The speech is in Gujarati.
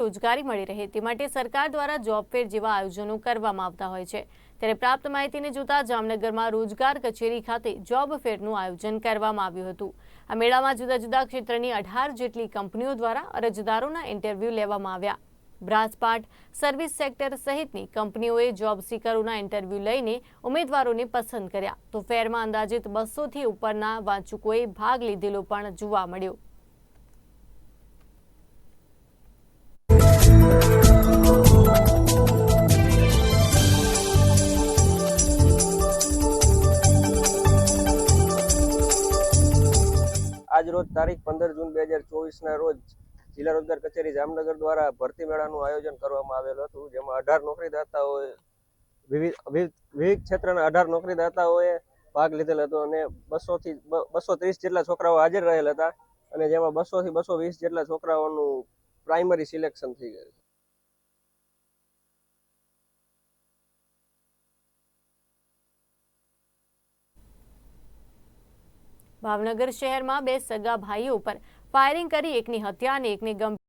રોજગારી મળી રહે તે માટે સરકાર દ્વારા જોબ ફેર જેવા આયોજનો કરવામાં આવતા હોય છે. ત્યારે પ્રાપ્ત માહિતીને જોતા જામનગરમાં રોજગાર કચેરી ખાતે જોબ ફેરનું આયોજન કરવામાં આવ્યું હતું. આ મેળામાં જુદા જુદા ક્ષેત્રની અઢાર જેટલી કંપનીઓ દ્વારા અરજદારોના ઇન્ટરવ્યૂ લેવામાં આવ્યા. બ્રાસપાટ, સર્વિસ સેક્ટર સહિતની કંપનીઓએ જોબ સિકરોના ઇન્ટરવ્યૂ લઈને ઉમેદવારોને પસંદ કર્યા. તો ફેરમાં અંદાજિત બસોથી ઉપરના વાંચુકોએ ભાગ લીધેલો પણ જોવા મળ્યો. આજ રોજ તારીખ પંદર જૂન બે હજાર ચોવીસના રોજ જિલ્લા રોજગાર કચેરી જામનગર દ્વારા ભરતી મેળાનું આયોજન કરવામાં આવેલું હતું, જેમાં અઢાર નોકરીદાતાઓએ વિવિધ વિવિધ ક્ષેત્રના અઢાર નોકરીદાતાઓએ ભાગ લીધેલ હતો અને બસોથી બસો ત્રીસ જેટલા છોકરાઓ હાજર રહેલ હતા અને જેમાં બસોથી બસો વીસ જેટલા છોકરાઓનું પ્રાઇમરી સિલેક્શન થઈ ગયું. ભાવનગર શહેરમાં બે સગા ભાઈઓ પર ફાયરિંગ કરી એકની હત્યા અને એકને ગંભીર